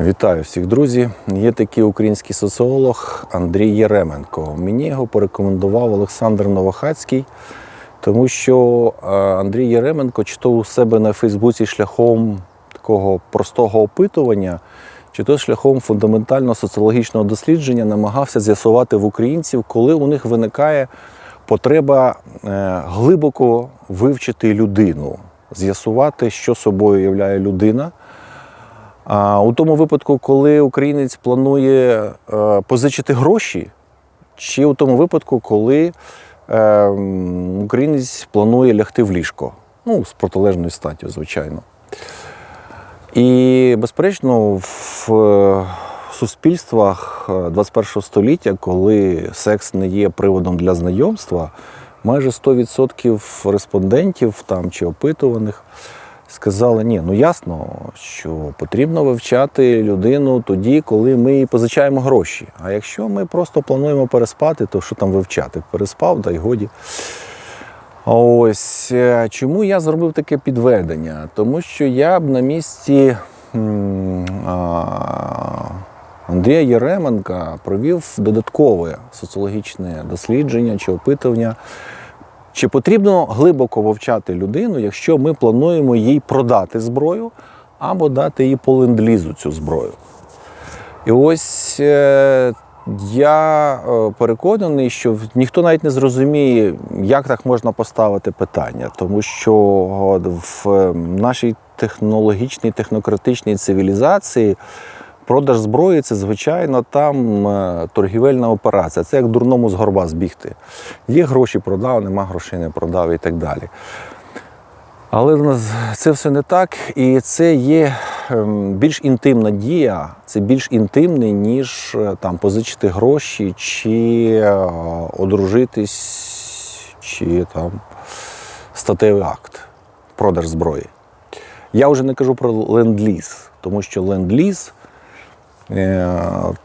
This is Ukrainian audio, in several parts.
Вітаю всіх, друзі. Є такий український соціолог Андрій Єременко. Мені його порекомендував Олександр Новохацький, тому що е, Андрій Єременко чи то у себе на Фейсбуці шляхом такого простого опитування, чи то шляхом фундаментального соціологічного дослідження намагався з'ясувати в українців, коли у них виникає потреба е, глибоко вивчити людину, з'ясувати, що собою являє людина. У тому випадку, коли українець планує е, позичити гроші, чи у тому випадку, коли е, українець планує лягти в ліжко, ну, з протилежною статтю, звичайно. І, безперечно, в е, суспільствах е, 21 століття, коли секс не є приводом для знайомства, майже 100% респондентів там чи опитуваних сказали, ні, ну ясно, що потрібно вивчати людину тоді, коли ми позичаємо гроші. А якщо ми просто плануємо переспати, то що там вивчати? Переспав, да й годі. Ось е, чому я зробив таке підведення? Тому що я б на місці Андрія Єременка провів додаткове соціологічне дослідження чи опитування. Чи потрібно глибоко вивчати людину, якщо ми плануємо їй продати зброю або дати їй по ленд-лізу цю зброю? І ось е, я е, переконаний, що ніхто навіть не зрозуміє, як так можна поставити питання, тому що в е, нашій технологічній, технократичній цивілізації. Продаж зброї це, звичайно, там е, торгівельна операція. Це як дурному з горба збігти. Є гроші продав, нема грошей не продав і так далі. Але це все не так, і це є ем, більш інтимна дія, це більш інтимне, ніж е, там позичити гроші, чи е, одружитись, чи там статевий акт, продаж зброї. Я вже не кажу про ленд-ліз, тому що ленд-ліз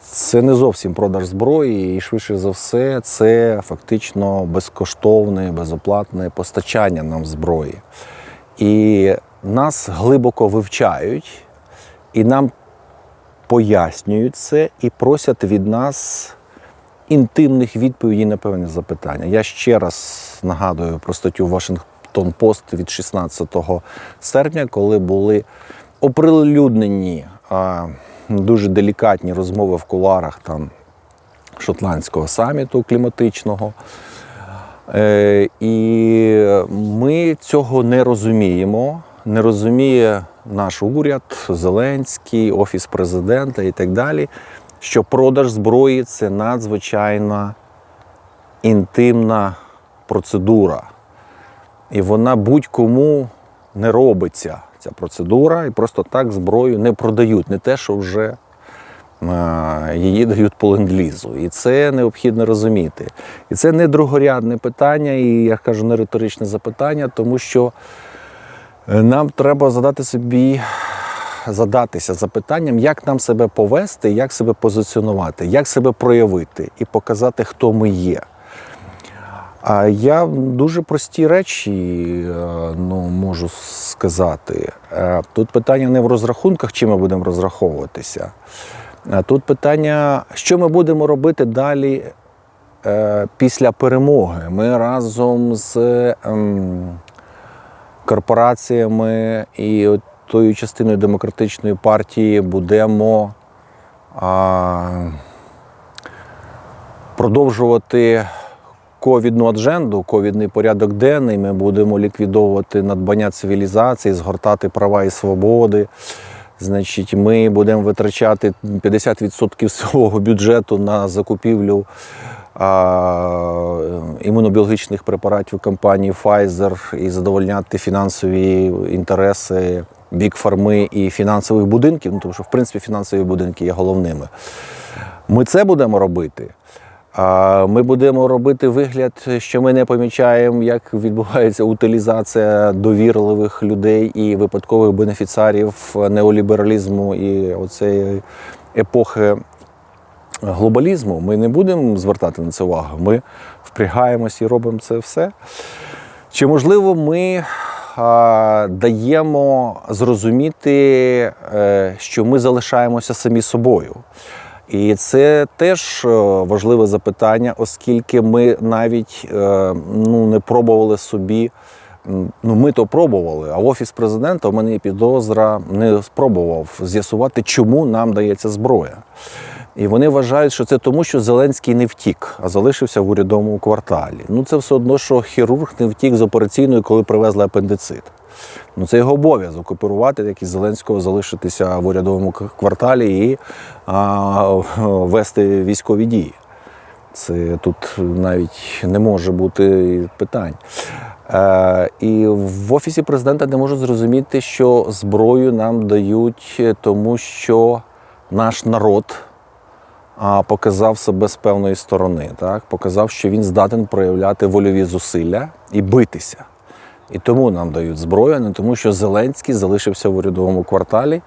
Це не зовсім продаж зброї, і швидше за все, це фактично безкоштовне, безоплатне постачання нам зброї. І нас глибоко вивчають, і нам пояснюють це і просять від нас інтимних відповідей на певні запитання. Я ще раз нагадую про статтю Вашингтон Пост від 16 серпня, коли були оприлюднені. Дуже делікатні розмови в куларах там шотландського саміту кліматичного. Е, і ми цього не розуміємо. Не розуміє наш уряд, Зеленський, Офіс президента і так далі, що продаж зброї це надзвичайно інтимна процедура. І вона будь-кому не робиться ця процедура, і просто так зброю не продають, не те, що вже е, її дають по ленд-лізу. І це необхідно розуміти. І це не другорядне питання, і я кажу, не риторичне запитання, тому що е, нам треба задати собі. Задатися запитанням, як нам себе повести, як себе позиціонувати, як себе проявити і показати, хто ми є. А я дуже прості речі е, ну, можу сказати. Е, Тут питання не в розрахунках, чим ми будемо розраховуватися. А Тут питання, що ми будемо робити далі е, після перемоги. Ми разом з ем, корпораціями і тою частиною демократичної партії будемо продовжувати ковідну адженду, ковідний порядок денний. Ми будемо ліквідовувати надбання цивілізації, згортати права і свободи. Значить, ми будемо витрачати 50% свого бюджету на закупівлю а, імунобіологічних препаратів компанії Pfizer і задовольняти фінансові інтереси бік-фарми і фінансових будинків, ну, тому що в принципі фінансові будинки є головними. Ми це будемо робити. Ми будемо робити вигляд, що ми не помічаємо, як відбувається утилізація довірливих людей і випадкових бенефіціарів неолібералізму і оцеї епохи глобалізму. Ми не будемо звертати на це увагу. Ми впрягаємось і робимо це все. Чи можливо ми даємо зрозуміти, е, що ми залишаємося самі собою. І це теж е, важливе запитання, оскільки ми навіть е, ну, не пробували собі. Ну, ми то пробували, а офіс президента у мене є підозра не спробував з'ясувати, чому нам дається зброя. І вони вважають, що це тому, що Зеленський не втік, а залишився в урядовому кварталі. Ну це все одно, що хірург не втік з операційної, коли привезли апендицит. Ну це його обов'язок оперувати, як і Зеленського залишитися в урядовому кварталі і а, вести військові дії. Це тут навіть не може бути питань. Е, і в офісі президента не можуть зрозуміти, що зброю нам дають, тому що наш народ а, показав себе з певної сторони, так? показав, що він здатен проявляти вольові зусилля і битися. І тому нам дають зброю, не тому, що Зеленський залишився в урядовому кварталі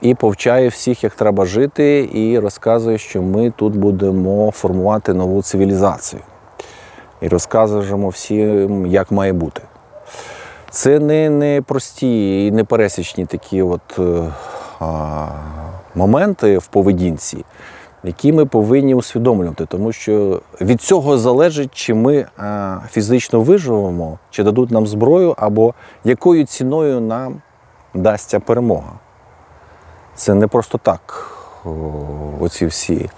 і повчає всіх, як треба жити, і розказує, що ми тут будемо формувати нову цивілізацію. І розказуємо всім, як має бути. Це не, не прості і не пересічні такі от, е, а, моменти в поведінці, які ми повинні усвідомлювати, тому що від цього залежить, чи ми фізично виживемо, чи дадуть нам зброю, або якою ціною нам дасться перемога. Це не просто так. Оці всі.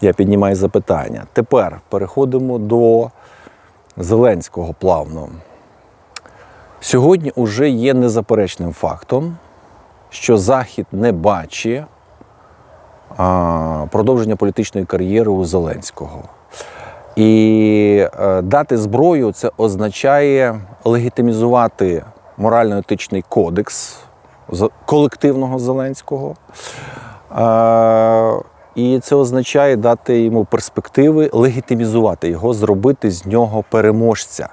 Я піднімаю запитання. Тепер переходимо до Зеленського плавно. Сьогодні вже є незаперечним фактом, що Захід не бачить продовження політичної кар'єри у Зеленського. І е, дати зброю це означає легітимізувати морально-етичний кодекс колективного Зеленського. І це означає дати йому перспективи, легітимізувати його, зробити з нього переможця.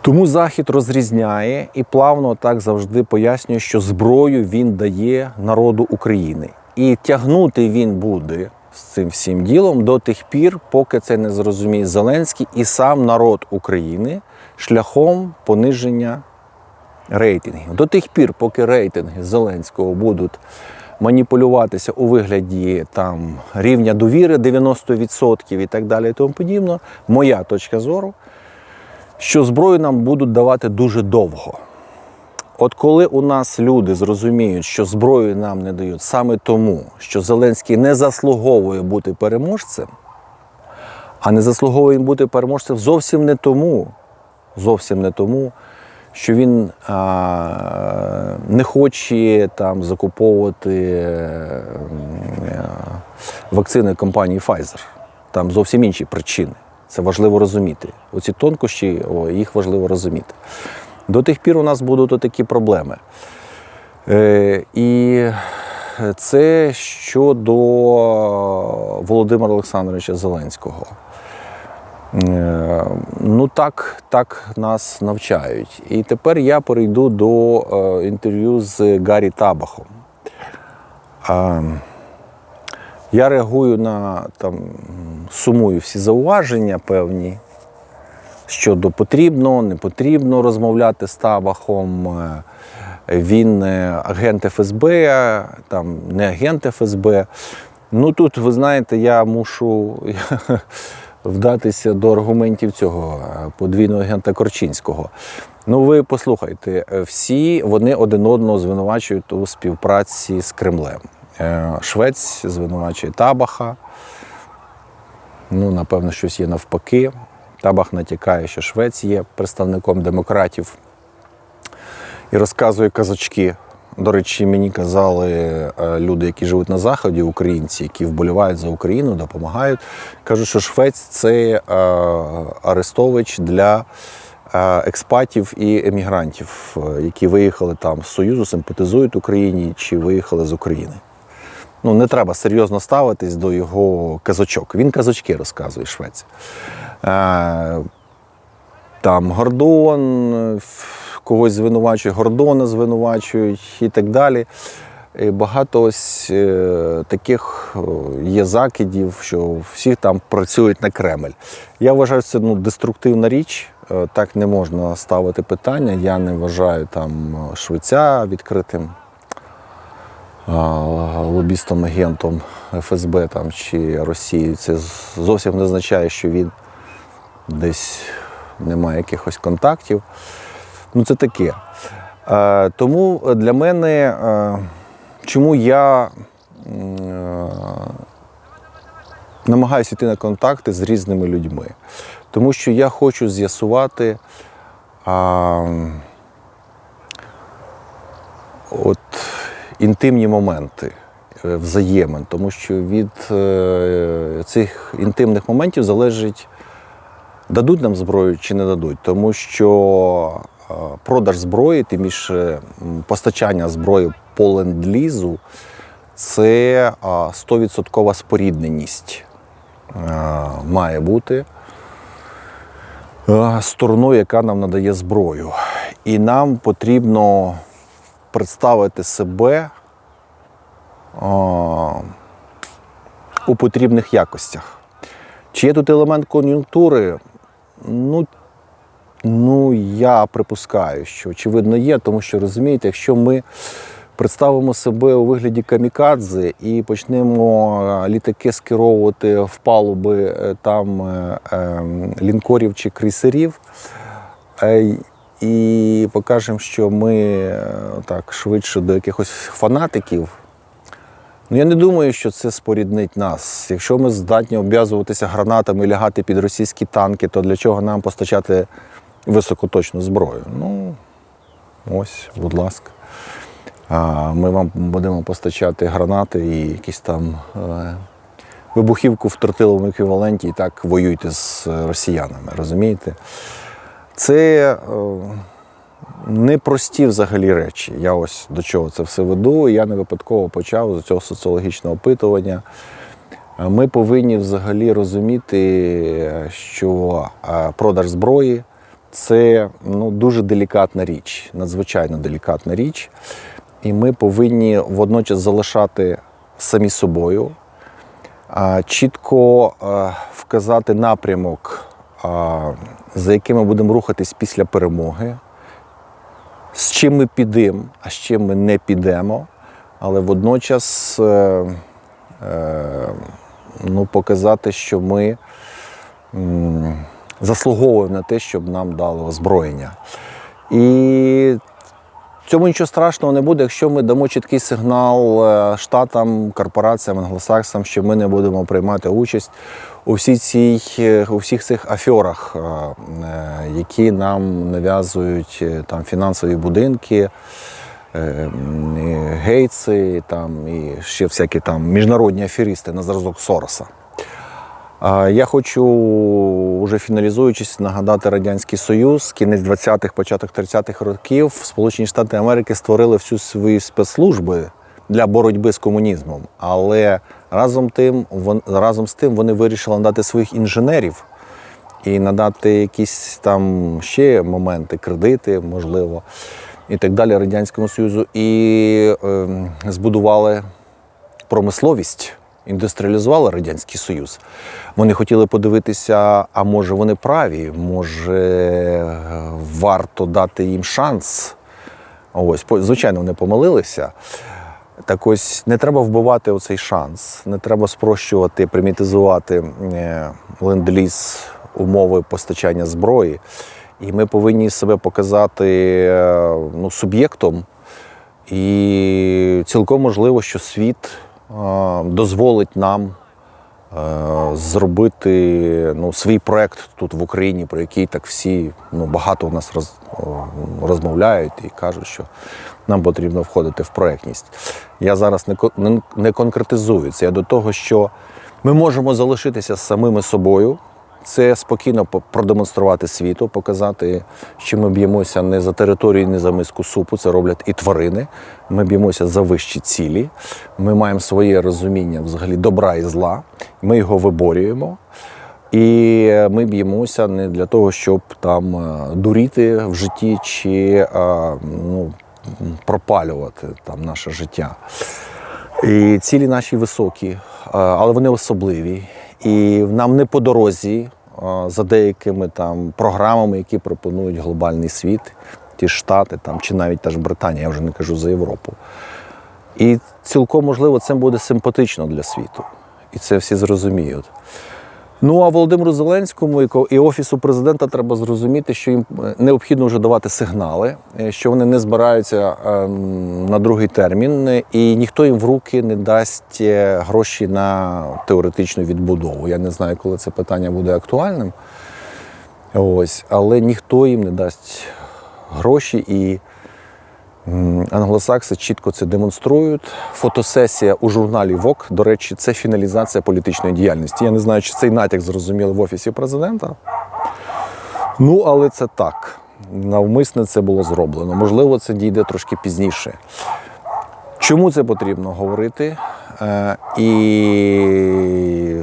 Тому Захід розрізняє і плавно так завжди пояснює, що зброю він дає народу України. І тягнути він буде з цим всім ділом до тих пір, поки це не зрозуміє Зеленський і сам народ України шляхом пониження рейтингів. До тих пір, поки рейтинги Зеленського будуть маніпулюватися у вигляді там рівня довіри 90% і так далі, і тому подібно, моя точка зору, що зброю нам будуть давати дуже довго. От коли у нас люди зрозуміють, що зброю нам не дають саме тому, що Зеленський не заслуговує бути переможцем, а не заслуговує бути переможцем зовсім не тому, зовсім не тому, що він а, не хоче там закуповувати вакцини компанії Pfizer. Там зовсім інші причини. Це важливо розуміти. Оці тонкощі, о, їх важливо розуміти. До тих пір у нас будуть такі проблеми. Е, і це щодо Володимира Олександровича Зеленського. Е, Ну так, так нас навчають. І тепер я перейду до е, інтерв'ю з Гаррі Табахом. Е, я реагую на там, сумую всі зауваження певні щодо потрібно, не потрібно розмовляти з Табахом. Е, Він агент ФСБ, там не агент ФСБ. Ну тут, ви знаєте, я мушу вдатися до аргументів цього е, подвійного агента Корчинського. Ну, ви послухайте, е, всі вони один одного звинувачують у співпраці з Кремлем. Швець звинувачує Табаха. Ну, напевно, щось є навпаки. Табах натякає, що Швець є представником демократів і розказує казочки. До речі, мені казали е, люди, які живуть на заході, українці, які вболівають за Україну, допомагають. Кажуть, що Швець це е, арестович для е, експатів і емігрантів, які виїхали там з Союзу, симпатизують Україні чи виїхали з України. Ну, не треба серйозно ставитись до його казочок. Він казочки розказує Швець. Е, там Гордон, е, когось звинувачує, Гордона звинувачують і так далі. І багато ось е, таких е, є закидів, що всі там працюють на Кремль. Я вважаю, це ну, деструктивна річ. Е, Так не можна ставити питання. Я не вважаю там Швеця відкритим лобістом, агентом ФСБ там, чи Росії. Це зовсім не означає, що він десь не має якихось контактів. Ну, це таке. Тому для мене, чому я намагаюся йти на контакти з різними людьми? Тому що я хочу з'ясувати. От інтимні моменти е, взаємин, тому що від е, цих інтимних моментів залежить, дадуть нам зброю чи не дадуть. Тому що е, продаж зброї, тим більше постачання зброї по ленд-лізу це а, 100% спорідненість має бути стороною, яка нам надає зброю. І нам потрібно представити себе а, у потрібних якостях. Чи є тут елемент кон'юнктури? Ну, ну, я припускаю, що очевидно є, тому що розумієте, якщо ми представимо себе у вигляді камікадзе і почнемо е, літаки скеровувати в палуби е, там е, е, лінкорів чи крейсерів, і покажемо, що ми е, так швидше до якихось фанатиків. Ну, я не думаю, що це споріднить нас. Якщо ми здатні обв'язуватися гранатами і лягати під російські танки, то для чого нам постачати високоточну зброю? Ну, ось, будь ласка. Ми вам будемо постачати гранати і якісь там е, вибухівку в тротиловому еквіваленті і так воюйте з росіянами, розумієте? Це е, непрості взагалі речі. Я ось до чого це все веду. Я не випадково почав з цього соціологічного опитування. Е, Ми повинні взагалі розуміти, що е, продаж зброї це ну, дуже делікатна річ, надзвичайно делікатна річ. І ми повинні водночас залишати самі собою, чітко вказати напрямок, за якими будемо рухатись після перемоги, з чим ми підемо, а з чим ми не підемо, але водночас е, е, ну, показати, що ми заслуговуємо на те, щоб нам дали озброєння. І цьому нічого страшного не буде, якщо ми дамо чіткий сигнал е, штатам, корпораціям, англосаксам, що ми не будемо приймати участь у всій цій, е, у всіх цих афьорах, е, які нам нав'язують там фінансові будинки. Гейтси, там і ще всякі там міжнародні аферісти на зразок Сороса. Я хочу, уже фіналізуючись, нагадати Радянський Союз, кінець 20-х, початок 30-х років, Сполучені Штати Америки створили всю свої спецслужби для боротьби з комунізмом. Але разом, тим, вон, разом з тим вони вирішили надати своїх інженерів і надати якісь там ще моменти, кредити, можливо, і так далі Радянському Союзу. І е, збудували промисловість, індустріалізували Радянський Союз. Вони хотіли подивитися, а може вони праві, може варто дати їм шанс. Ось, звичайно, вони помилилися. Так ось не треба вбивати оцей шанс, не треба спрощувати, примітизувати е, ленд-ліз умови постачання зброї. І ми повинні себе показати е, ну, суб'єктом. І цілком можливо, що світ дозволить нам е, зробити ну, свій проект тут в Україні, про який так всі ну, багато у нас роз, розмовляють і кажуть, що нам потрібно входити в проектність. Я зараз не, не, не конкретизую це. Я до того, що ми можемо залишитися самими собою. Це спокійно по- продемонструвати світу, показати, що ми б'ємося не за територію, не за миску супу. Це роблять і тварини. Ми б'ємося за вищі цілі. Ми маємо своє розуміння взагалі добра і зла. Ми його виборюємо. І ми б'ємося не для того, щоб там е, дуріти в житті чи е, ну, пропалювати там наше життя. І цілі наші високі, е, але вони особливі. І нам не по дорозі е, за деякими там програмами, які пропонують глобальний світ, ті Штати там, чи навіть та ж Британія, я вже не кажу за Європу. І цілком можливо це буде симпатично для світу. І це всі зрозуміють. Ну а Володимиру Зеленському і офісу президента треба зрозуміти, що їм е, необхідно вже давати сигнали, е, що вони не збираються ем, на другий термін, і ніхто їм в руки не дасть е, гроші на теоретичну відбудову. Я не знаю, коли це питання буде актуальним. Ось, але ніхто їм не дасть гроші і. Англосакси чітко це демонструють. Фотосесія у журналі ВОК, до речі, це фіналізація політичної діяльності. Я не знаю, чи цей натяк зрозуміли в офісі президента. Ну, але це так. Навмисне це було зроблено. Можливо, це дійде трошки пізніше. Чому це потрібно говорити? Е, і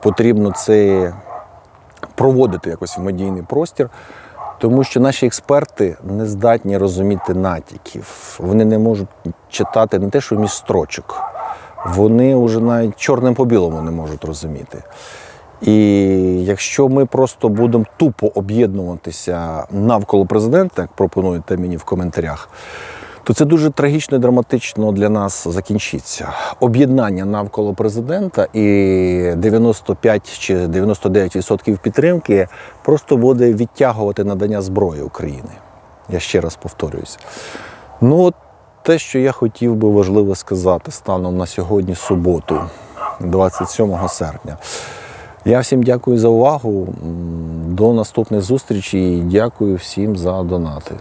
потрібно це проводити якось в медійний простір, тому що наші експерти не здатні розуміти натяків. Вони не можуть читати не те, що між строчок. Вони вже навіть чорним по білому не можуть розуміти. І якщо ми просто будемо тупо об'єднуватися навколо президента, як пропонуєте мені в коментарях, то це дуже трагічно і драматично для нас закінчиться. Об'єднання навколо президента і 95 чи 99% підтримки просто буде відтягувати надання зброї України. Я ще раз повторююсь. Ну, от те, що я хотів би важливо сказати станом на сьогодні, суботу, 27 серпня. Я всім дякую за увагу. До наступних зустрічей і дякую всім за донати.